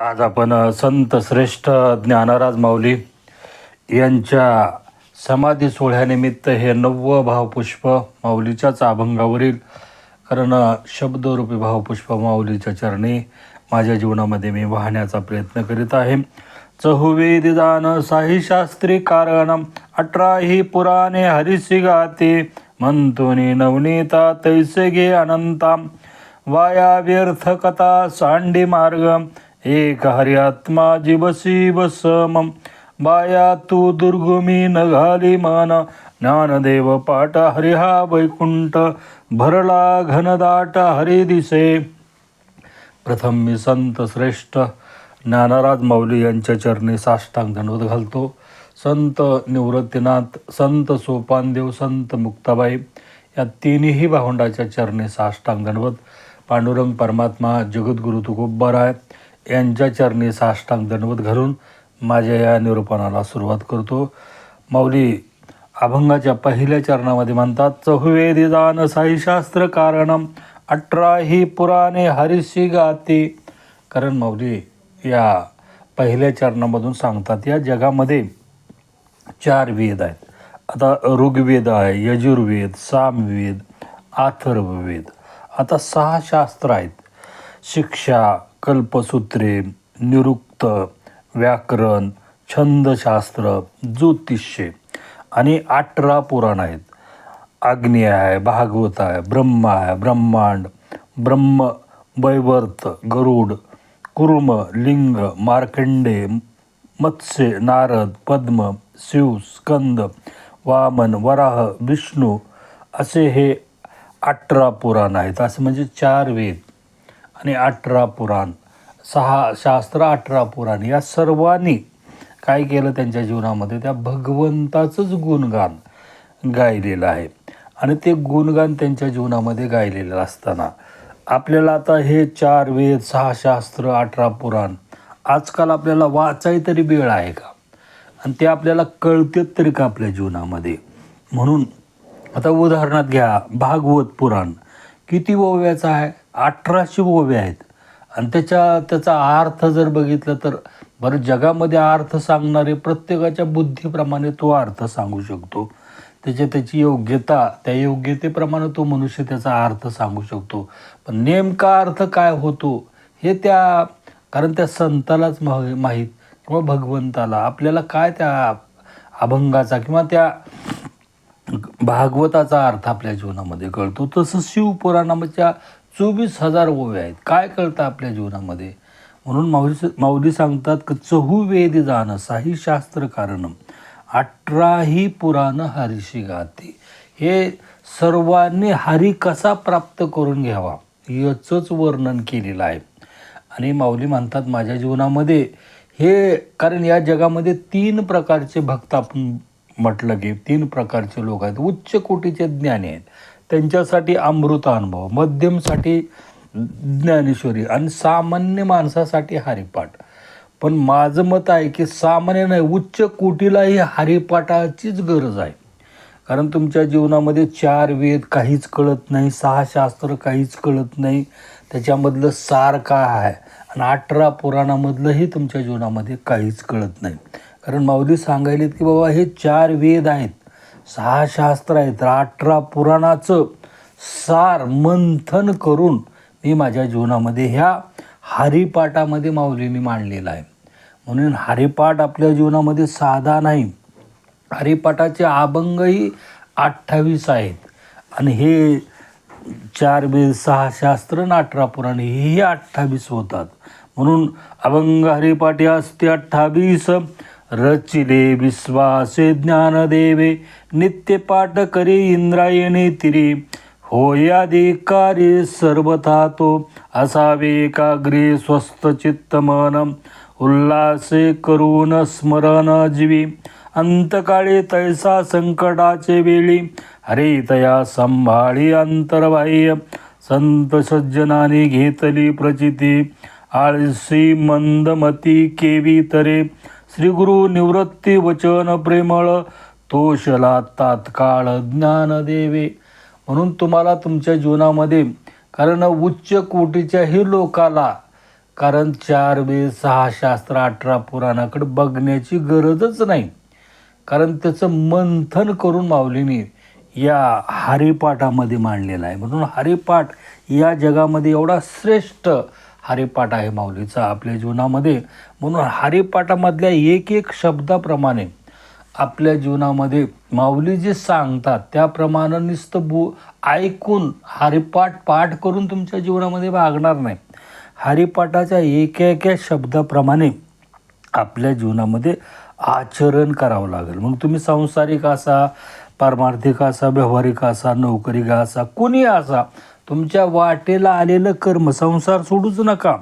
आज आपण संत श्रेष्ठ ज्ञानराज माऊली यांच्या समाधी सोहळ्यानिमित्त हे नववं भावपुष्प माऊलीच्याच अभंगावरील कारण शब्दरूपी भावपुष्प माऊलीच्या चरणी माझ्या जीवनामध्ये मी वाहण्याचा प्रयत्न करीत आहे. चहुवेदिदान साही शास्त्री कारण अठराही पुराणे हरिसी गाते म्हणतोनी नवनीता तैसे घे अनंता वाया व्यर्थ कथा सांडी मार्ग एक हरी जिबसी बस बसम बाया तू दुर्गमी न घाली माना. ज्ञानदेव पाट हरिहा वैकुंठ. भरला घनदाट हरी दिसे. प्रथम मी संत श्रेष्ठ. ज्ञानराज माऊली यांच्या चरणी साष्टांग धनवत घालतो. संत निवृत्तीनाथ संत सोपानदेव संत मुक्ताबाई या तिन्ही भावंडाच्या चरणी साष्टांग धनवत पांडुरंग परमात्मा जगद्गुरु तुकोबाराय यांच्या चरणी साष्टांग दंडवत घालून माझ्या या निरूपणाला सुरुवात करतो. माऊली अभंगाच्या पहिल्या चरणामध्ये म्हणतात चहुवेदी दान साई शास्त्र कारणम अठरा ही पुराणे हरिशी गाते. कारण माऊली या पहिल्या चरणामधून सांगतात या जगामध्ये चार वेद आहेत. आता ऋग्वेद आहे यजुर्वेद सामवेद अथर्ववेद आता सहा शास्त्र आहेत. शिक्षा कल्पसूत्रे निरुक्त व्याकरण छंदशास्त्र ज्योतिष्य आणि अठरा पुराण आहेत. आग्नेय आहे भागवत आहे ब्रह्म आहे ब्रह्मांड ब्रह्म वैवर्त गरुड कुर्म लिंग मार्कंडे मत्स्य नारद पद्म शिव स्कंद वामन वराह विष्णू असे हे अठरा पुराण आहेत. असे म्हणजे चार वेद. आणि अठरा पुराण. सहा शास्त्र अठरा पुराण. या सर्वांनी काय केलं त्यांच्या जीवनामध्ये? त्या भगवंताचंच गुणगान गायलेलं आहे. आणि ते गुणगान त्यांच्या जीवनामध्ये गायलेलं असताना आपल्याला आता हे चार वेद सहा शास्त्र अठरा पुराण आजकाल आपल्याला वाचाय तरी वेळ आहे का? आणि ते आपल्याला कळतेत तरी का आपल्या जीवनामध्ये? म्हणून आता उदाहरणात घ्या भागवत पुराण. किती ओव्याचं आहे? अठराशे ओव्या आहेत. आणि त्याच्या त्याचा अर्थ जर बघितलं तर बरं जगामध्ये अर्थ सांगणारे प्रत्येकाच्या बुद्धीप्रमाणे तो अर्थ सांगू शकतो. त्याच्या त्याची योग्यता त्या योग्यतेप्रमाणे तो मनुष्य त्याचा अर्थ सांगू शकतो. पण नेमका अर्थ काय होतो हे त्या कारण त्या संतालाच माहि माहीत किंवा भगवंताला आपल्याला काय त्या अभंगाचा किंवा त्या भागवताचा अर्थ आपल्या जीवनामध्ये कळतो. तसं शिवपुराणाच्या चोवीस हजार ओव्या आहेत. काय कळतं आपल्या जीवनामध्ये? म्हणून माऊली माऊली सांगतात की चहू वेद जाणं साही शास्त्र कारणम अठराही पुराण हरीशी गाते. हे सर्वांनी हरी कसा प्राप्त करून घ्यावा याचंच वर्णन केलेलं आहे. आणि माऊली म्हणतात माझ्या जीवनामध्ये हे कारण या जगामध्ये तीन प्रकारचे भक्त आपण म्हटलं की तीन प्रकारचे लोक आहेत. उच्च कोटीचे ज्ञानी आहेत. त्यांच्यासाठी अमृत अनुभव मध्यमसाठी ज्ञानेश्वरी आणि सामान्य माणसासाठी हरिपाठ. पण माझं मत आहे की सामान्य नाही उच्च कोटीलाही हरिपाठाचीच गरज आहे. कारण तुमच्या जीवनामध्ये चार वेद काहीच कळत नाही सहा शास्त्र काहीच कळत नाही. त्याच्यामधलं सार काय आहे? आणि अठरा पुराणामधलंही तुमच्या जीवनामध्ये काहीच कळत नाही. कारण माऊली सांगायलेत की बाबा हे चार वेद आहेत. सहा शास्त्र आहेत अठरा पुराणाचं सार मंथन करून मी माझ्या जीवनामध्ये ह्या हरिपाठामध्ये माऊलीने मांडलेला आहे. म्हणून हरिपाठ आपल्या जीवनामध्ये साधा नाही. हरिपाठाचे अभंगही अठ्ठावीस आहेत. आणि हे चार वेद सहा शास्त्र आणि अठरा पुराणे हेही अठ्ठावीस होतात. म्हणून अभंग हरिपाठी असते अठ्ठावीस. रचिले विश्वासे ज्ञानदेवे नित्यपाठ करी इंद्रायणी तिरी. होयाधिकारी सर्वथा तो असावे एकाग्रे स्वस्थ चित्त मन उल्हासे करून स्मरण जीवी. अंतकाळी तैसा संकटाचे वेळी हरे तया संभाळी अंतर्बाह्य. संत सज्जनाने घेतली प्रचिती आळशी मंदमती केवी तरे. श्रीगुरु निवृत्ती वचन प्रेमळ तोषला तात्काळ ज्ञान देवे. म्हणून तुम्हाला तुमच्या जीवनामध्ये कारण उच्च कोटीच्याही लोकाला कारण चार वे सहा शास्त्र अठरा पुराणाकडे बघण्याची गरजच नाही. कारण त्याचं मंथन करून माऊलीने या हरिपाठामध्ये मांडलेलं आहे. म्हणून हरिपाठ या जगामध्ये एवढा श्रेष्ठ हरिपाठ आहे माऊलीचा आपल्या जीवनामध्ये. म्हणून हरिपाठामधल्या एक एक शब्दाप्रमाणे आपल्या जीवनामध्ये माऊली जे सांगतात त्याप्रमाणे नुसतं बो ऐकून हरिपाठ पाठ करून तुमच्या जीवनामध्ये वागणार नाही. हरिपाठाच्या एक एका शब्दाप्रमाणे आपल्या जीवनामध्ये आचरण करावं लागेल. मग तुम्ही सांसारिक असा पारमार्थिक असा व्यावहारिक असा नोकरी असा कोणी असा तुमच्या वाटेला आलेलं कर्म संसार सोडूच नका.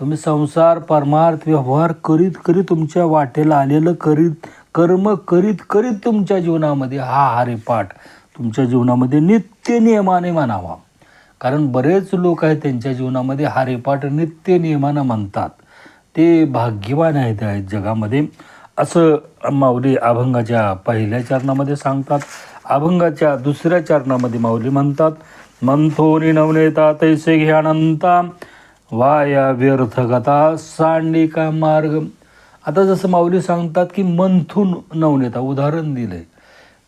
तुम्ही संसार परमार्थ व्यवहार करीत करीत तुमच्या वाटेला आलेलं करीत कर्म करीत करीत तुमच्या जीवनामध्ये हा हरिपाठ तुमच्या जीवनामध्ये नित्य नियमाने मानावा. कारण बरेच लोक आहेत त्यांच्या जीवनामध्ये हरिपाठ नित्य नियमानं म्हणतात ते भाग्यवान आहेत आहेत जगामध्ये. असं माऊली अभंगाच्या पहिल्या चरणामध्ये सांगतात. अभंगाच्या दुसऱ्या चरणामध्ये माऊली म्हणतात मंथोनी नवनेता तैसे घ्यानंता वाया व्यर्थ कथा सांडिका मार्ग। आता जसं माऊली सांगतात की मंथून नवनेता उदाहरण दिलं आहे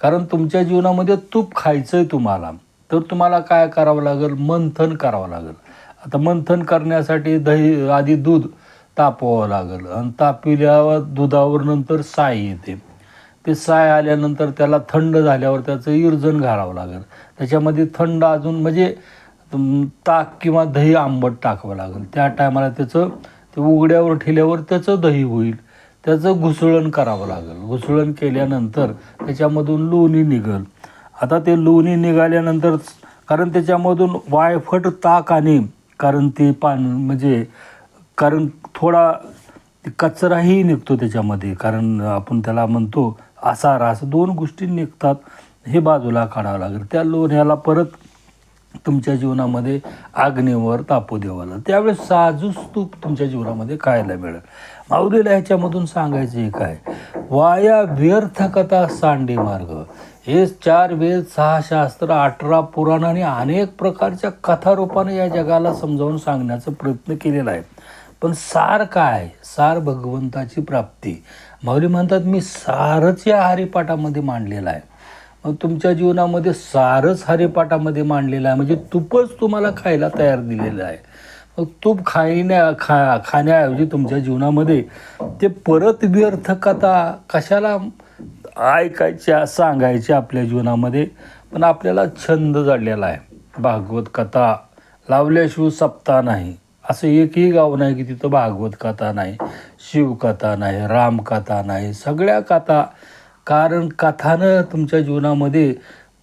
कारण तुमच्या जीवनामध्ये तूप खायचं आहे तुम्हाला. तर तुम्हाला काय करावं लागेल? मंथन करावं लागेल. आता मंथन करण्यासाठी दही आधी दूध तापवावं लागेल. आणि तापविल्यावर दुधावर नंतर साय येते. ते साय आल्यानंतर त्याला थंड झाल्यावर त्याचं इर्जन घालावं लागेल. त्याच्यामध्ये थंड अजून म्हणजे ताक किंवा दही आंबट टाकावं लागेल. त्या टायमाला त्याचं ते उघड्यावर ठेल्यावर त्याचं दही होईल. त्याचं घुसळण करावं लागेल. घुसळण केल्यानंतर त्याच्यामधून लोणी निघल. आता ते लोणी निघाल्यानंतर कारण त्याच्यामधून वायफट ताक आणि कारण ते पान म्हणजे कारण थोडा कचराही निघतो त्याच्यामध्ये. कारण आपण त्याला म्हणतो असा रास दोन गोष्टी निघतात हे बाजूला काढावं लागेल. त्या लोण्याला परत तुमच्या जीवनामध्ये आग्नेवर तापू देवाला त्यावेळेस साजू स्तूप तुमच्या जीवनामध्ये खायला मिळेल. माऊलीला ह्याच्यामधून सांगायचं हे काय वाया व्यर्थ कथा सांडे मार्ग. हे चार वेद सहा शास्त्र अठरा पुराण आणि अनेक प्रकारच्या कथारूपाने या जगाला समजावून सांगण्याचा प्रयत्न केलेला आहे. पण सार काय? सार भगवंताची प्राप्ती. माऊली म्हणतात मी सारच या हरिपाठामध्ये मांडलेलं आहे. मग तुमच्या जीवनामध्ये सारच हरिपाठामध्ये मांडलेलं आहे. म्हणजे तूपच तुम्हाला खायला तयार दिलेलं आहे. मग तूप खायण्या खा खाण्याऐवजी तुमच्या जीवनामध्ये ते परत व्यर्थ कथा कशाला ऐकायच्या सांगायच्या आपल्या जीवनामध्ये? पण आपल्याला छंद जडलेला आहे. भागवत कथा लावल्याशिवाय सप्ता नाही. असं एकही गाव नाही की तिथं भागवत कथा नाही. शिवकथा नाही रामकथा नाही सगळ्या कथा. कारण कथानं तुमच्या जीवनामध्ये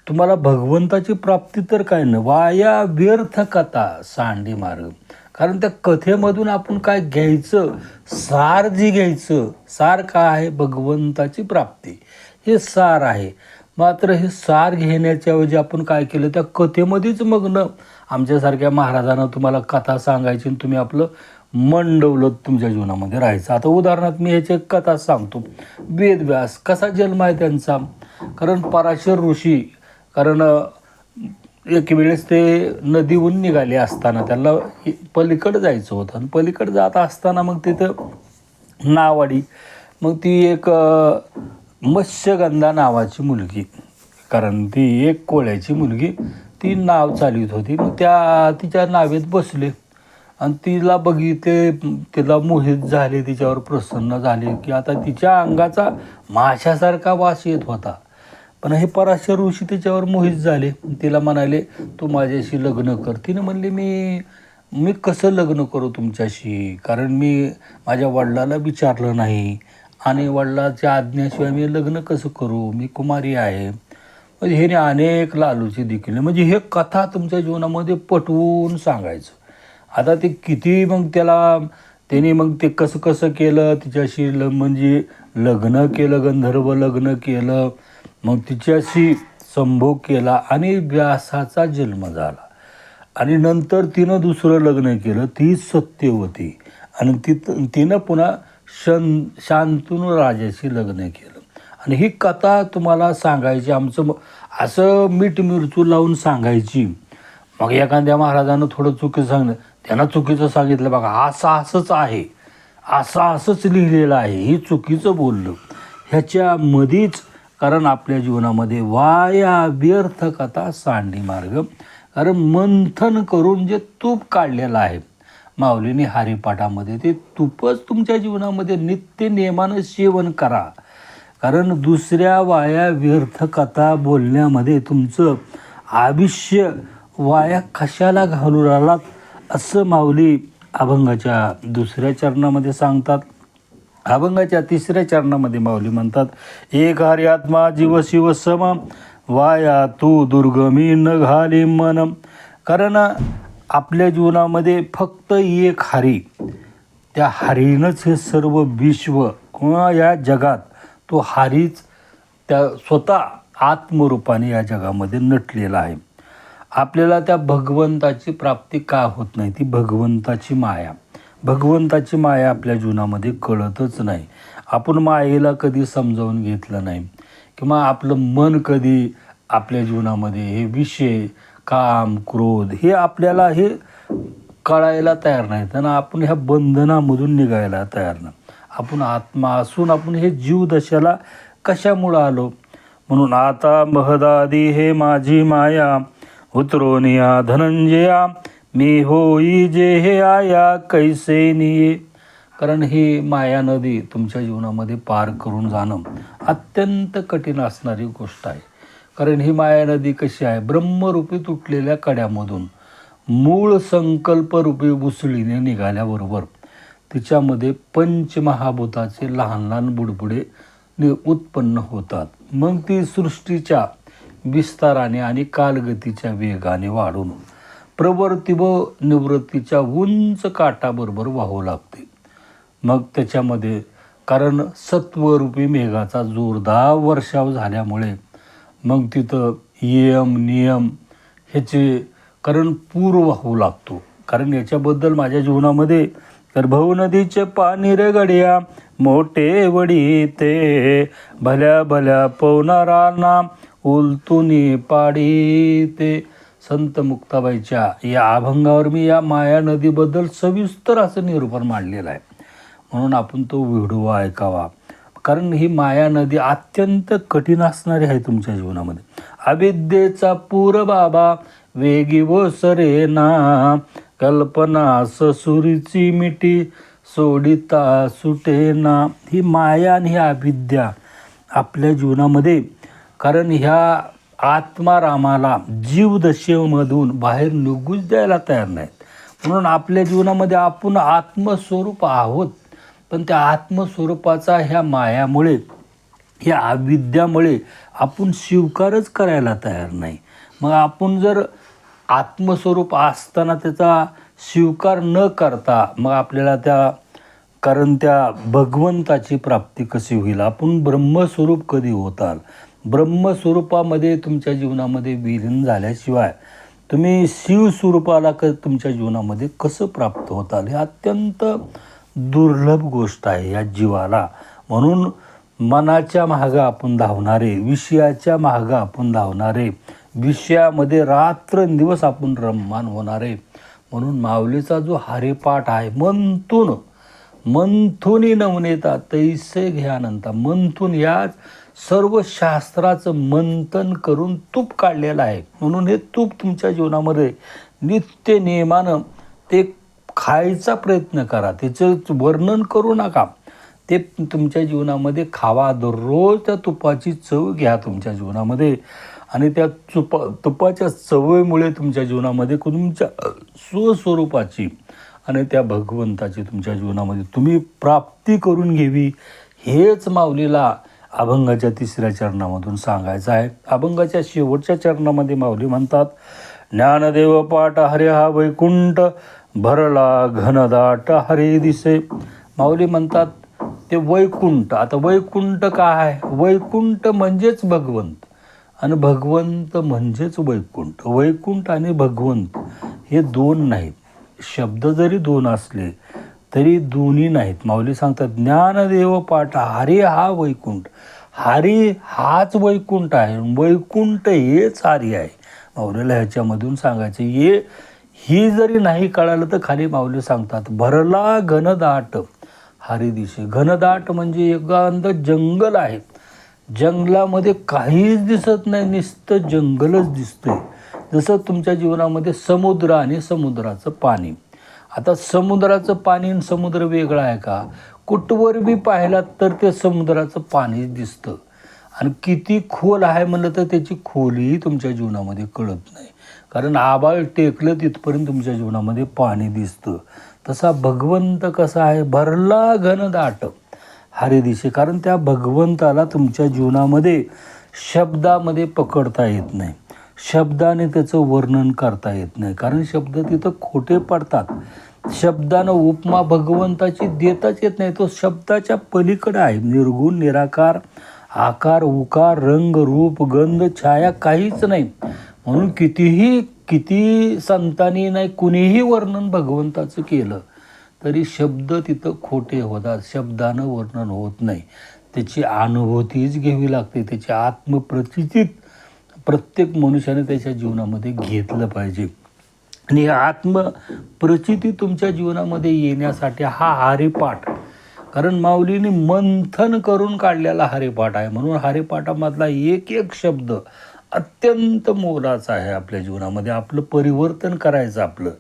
तुम्हाला भगवंताची प्राप्ती तर काय नाही. वाया व्यर्थ कथा सांडी मार्ग. कारण त्या कथेमधून आपण काय घ्यायचं? सार जी घ्यायचं. सार काय आहे? भगवंताची प्राप्ती. हे सार आहे. मात्र हे सार घेण्याच्या ऐवजी आपण काय केलं? त्या कथेमध्येच मग्न. आमच्यासारख्या महाराजांना तुम्हाला कथा सांगायची आणि तुम्ही आपलं मन डवलत तुमच्या जीवनामध्ये राहायचं. आता उदाहरणार्थ मी ह्याची एक कथा सांगतो. वेदव्यास कसा जन्म आहे त्यांचा? कारण पराशर ऋषी कारण एक वेळेस ते नदीहून निघाले असताना त्याला पलीकडे जायचं होतं. आणि पलीकडे जात असताना मग तिथं नावाडी मग ती एक मत्स्यगंधा नावाची मुलगी कारण ती एक कोळ्याची मुलगी ती नाव चालवित होती. मग त्या तिच्या नावेत बसले. आणि तिला बघितले तिला मोहित झाले तिच्यावर प्रसन्न झाले की आता तिच्या अंगाचा माशासारखा वास येत होता. पण हे पराशर ऋषी तिच्यावर मोहित झाले. तिला म्हणाले तू माझ्याशी लग्न कर. तिने म्हणले मी मी कसं लग्न करू तुमच्याशी? कारण मी माझ्या वडिलाला विचारलं नाही आणि वडिलाच्या आज्ञाशिवाय मी लग्न कसं करू? मी कुमारी आहे. म्हणजे ह्याने अनेक लालूची देखील म्हणजे हे कथा तुमच्या जीवनामध्ये पटवून सांगायचं. आता ते किती मग त्याला त्याने मग ते कसं कसं केलं तिच्याशी ल म्हणजे लग्न केलं गंधर्व लग्न केलं मग तिच्याशी संभोग केला आणि व्यासाचा जन्म झाला. आणि नंतर तिनं दुसरं लग्न केलं ती सत्यवती. आणि ती तिनं पुन्हा शन शांतनू राजाशी लग्न केलं. आणि ही कथा तुम्हाला सांगायची आमचं असं मीठ मिरचू लावून सांगायची. मग एखाद्या महाराजानं थोडं चुकी सांगलं त्यांना चुकीचं सांगितलं बघा. असं असंच आहे. असं असंच लिहिलेलं आहे. हे चुकीचं बोललं. ह्याच्यामध्येच कारण आपल्या जीवनामध्ये वाया व्यर्थ कथा सांडी मार्ग. कारण मंथन करून जे तूप काढलेलं आहे. माऊलीने हरिपाठामध्ये ते तूपच तुमच्या जीवनामध्ये नित्य नियमानं सेवन करा. कारण दुसऱ्या वाया व्यर्थ कथा बोलण्यामध्ये तुमचं आयुष्य वाया कशाला घालू राहिलात? असं माऊली अभंगाच्या दुसऱ्या चरणामध्ये सांगतात. अभंगाच्या तिसऱ्या चरणामध्ये माऊली म्हणतात एक हरी आत्मा जीव शिव सम वाया तू दुर्गमी न घाली मन. कारण आपल्या जीवनामध्ये फक्त एक हरी त्या हरीनंच हे सर्व विश्व किंवा या जगात तो हरीच त्या स्वतः आत्मरूपाने या जगामध्ये नटलेला आहे. आपल्याला त्या भगवंताची प्राप्ती का होत नाही? ती भगवंताची माया. भगवंताची माया आपल्या जीवनामध्ये कळतच नाही. आपण मायेला कधी समजावून घेतलं नाही. किंवा आपलं मन कधी आपल्या जीवनामध्ये हे विषय काम क्रोध हे आपल्याला हे कळायला तयार नाही तर आपण ह्या बंधनामधून निघायला तयार नाही. आपण आत्मा असून आपण हे जीव दशाला कशामुळं आलो? म्हणून आता महदादी हे माझी माया. उतरोनिया धनंजया मी होई जे हे आया कैसे निये? कारण ही माया नदी तुमच्या जीवनामध्ये पार करून जाणं अत्यंत कठीण असणारी गोष्ट आहे. कारण ही माया नदी कशी आहे? ब्रह्मरूपी तुटलेल्या कड्यामधून मूळ संकल्परूपी उसळीने निघाल्याबरोबर तिच्यामध्ये पंचमहाभूताचे लहान लहान बुडबुडे नि उत्पन्न होतात. मग ती सृष्टीच्या विस्ताराने आणि कालगतीच्या वेगाने वाढून प्रवृत्ती व निवृत्तीच्या उंच काठाबरोबर वाहू लागते. मग त्याच्यामध्ये कारण सत्वरूपी मेघाचा जोरदार वर्षाव झाल्यामुळे मग तिथं यम नियम ह्याचे कारण पूर वाहू लागतो. कारण याच्याबद्दल माझ्या जीवनामध्ये तर नदीचे पाणी रे गडिया मोठे वडी ते भल्या भल्या पवनारांना उलतुनी पाडी ते संत मुक्ताबाईच्या. या अभंगावर मी या माया नदीबद्दल सविस्तर असं निरूपण मांडलेलं आहे. म्हणून आपण तो व्हिडिओ ऐकावा. कारण ही माया नदी अत्यंत कठीण असणारी आहे तुमच्या जीवनामध्ये. अविद्येचा पूर बाबा वेगी व सरेना कल्पना ससुरीची मिठी सोडिता सुटेना. ही माया आणि ही अविद्या आपल्या जीवनामध्ये कारण ह्या आत्मारामाला जीवदशेमधून बाहेर निघूच द्यायला तयार नाहीत. म्हणून आपल्या जीवनामध्ये आपण आत्मस्वरूप आहोत. पण त्या आत्मस्वरूपाचा ह्या मायामुळे ह्या अविद्यामुळे आपण स्वीकारच करायला तयार नाही. मग आपण जर आत्मस्वरूप असताना त्याचा स्वीकार न करता मग आपल्याला त्या कारण त्या भगवंताची प्राप्ती कशी होईल? आपण ब्रह्मस्वरूप कधी होताल? ब्रह्मस्वरूपामध्ये तुमच्या जीवनामध्ये विलीन झाल्याशिवाय तुम्ही शिवस्वरूपाला क तुमच्या जीवनामध्ये कसं प्राप्त होताल? हे अत्यंत दुर्लभ गोष्ट आहे या जीवाला. म्हणून मनाच्या मागं आपण धावणारे विषयाच्या मागं आपण धावणारे विषयामध्ये रात्रंदिवस आपण रममान होणारे. म्हणून माऊलीचा जो हरिपाठ आहे मंथून मंथुनी नवनेता तैसे घ्यानंता मंथून याच सर्व शास्त्राचं मंथन करून तूप काढलेलं आहे. म्हणून हे तूप तुमच्या जीवनामध्ये नित्य नियमानं ते खायचा प्रयत्न करा. त्याचं वर्णन करू नका. ते तुमच्या जीवनामध्ये खावा. दररोज त्या तुपाची चव घ्या तुमच्या जीवनामध्ये. आणि त्या तुपा तुपाच्या चवमुळे तुमच्या जीवनामध्ये तुमच्या स्वस्वरूपाची आणि त्या भगवंताची तुमच्या जीवनामध्ये तुम्ही प्राप्ती करून घ्यावी. हेच माऊलीला अभंगाच्या तिसऱ्या चरणामधून सांगायचं आहे. अभंगाच्या शेवटच्या चरणामध्ये माऊली म्हणतात ज्ञानदेव पाठ हरे हा वैकुंठ भरला घनदाट हरे दिसे. माऊली म्हणतात ते वैकुंठ आता वैकुंठ काय आहे? वैकुंठ म्हणजेच भगवंत आणि भगवंत म्हणजेच वैकुंठ. वैकुंठ आणि भगवंत हे दोन नाहीत. शब्द जरी दोन असले तरी दोन्ही नाहीत. माऊली सांगतात ज्ञानदेव पाठ हरी हा वैकुंठ. हरी हाच वैकुंठ आहे वैकुंठ हेच हरी आहे. माऊलीला ह्याच्यामधून सांगायचं हे ही जरी नाही कळालं तर खाली माऊली सांगतात भरला घनदाट हरी दिशे. घनदाट म्हणजे एकांत जंगल आहे. जंगलामध्ये काहीच दिसत नाही नुसतं जंगलच दिसतंय. जसं तुमच्या जीवनामध्ये समुद्र आणि समुद्राचं पाणी. आता समुद्राचं पाणी आणि समुद्र वेगळा आहे का? कुठवर बी पाहिलात तर ते समुद्राचं पाणीच दिसतं. आणि किती खोल आहे म्हणलं तर त्याची खोलीही तुमच्या जीवनामध्ये कळत नाही. कारण आबाळ टेकलं तिथपर्यंत तुमच्या जीवनामध्ये पाणी दिसतं. तसा भगवंत कसा आहे? भरला घनदाट हरे कारण त्या भगवंताला तुमच्या जीवनामध्ये शब्दामध्ये पकडता येत नाही. शब्दाने त्याचं वर्णन करता येत नाही. कारण शब्द तिथं खोटे पडतात. शब्दानं उपमा भगवंताची देताच येत नाही. तो शब्दाच्या पलीकडे आहे. निर्गुण निराकार आकार उकार रंग रूप गंध छाया काहीच नाही. म्हणून कितीही किती संतांनी नाही कुणीही वर्णन भगवंताचं केलं तरी शब्द तिथं खोटे होतात. शब्दानं वर्णन होत नाही. त्याची अनुभूतीच घ्यावी लागते. त्याची आत्मप्रचितीत प्रत्येक मनुष्याने त्याच्या जीवनामध्ये घेतलं पाहिजे. आणि आत्मप्रचिती तुमच्या जीवनामध्ये येण्यासाठी हा हरिपाठ. कारण माऊलीने मंथन करून काढलेला हरिपाठ आहे. म्हणून हरिपाठामधला एक एक शब्द अत्यंत मोलाचा आहे आपल्या जीवनामध्ये. आपलं परिवर्तन करायचं आपलं.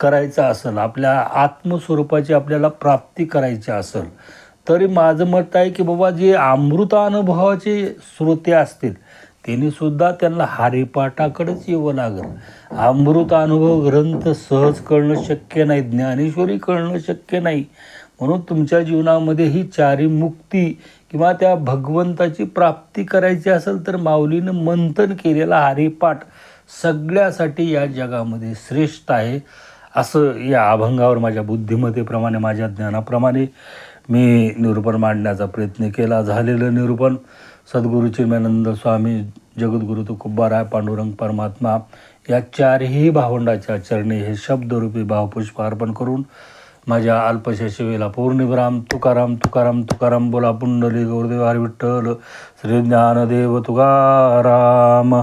करायचं असेल आपल्या आत्मस्वरूपाची आपल्याला प्राप्ती करायची असेल तरी माझं मत आहे की बाबा जे अमृतानुभवाचे श्रोते असतील त्यांनी सुद्धा त्यांना हरिपाठाकडेच येवं लागलं. अमृत अनुभव ग्रंथ सहज कळणं शक्य नाही ज्ञानेश्वरी कळणं शक्य नाही. म्हणून तुमच्या जीवनामध्ये ही चारी मुक्ती किंवा त्या भगवंताची प्राप्ती करायची असेल तर माऊलीनं मंथन केलेला हरिपाठ सगळ्यासाठी या जगामध्ये श्रेष्ठ आहे. असं या अभंगावर माझ्या बुद्धिमत्तेप्रमाणे माझ्या ज्ञानाप्रमाणे मी निरूपण मांडण्याचा प्रयत्न केला. झालेलं निरूपण सद्गुरू चिन्मयानंद स्वामी जगद्गुरु तुकोबाराय पांडुरंग परमात्मा या चारही भावंडाच्या चरणी हे शब्दरूपी भावपुष्प अर्पण करून माझ्या अल्पशा सेवेला पौर्णिमराम तुकाराम तुकाराम तुकाराम बोला पुंडली गौरदेव हरी विठ्ठल श्री ज्ञानदेव तुकाराम.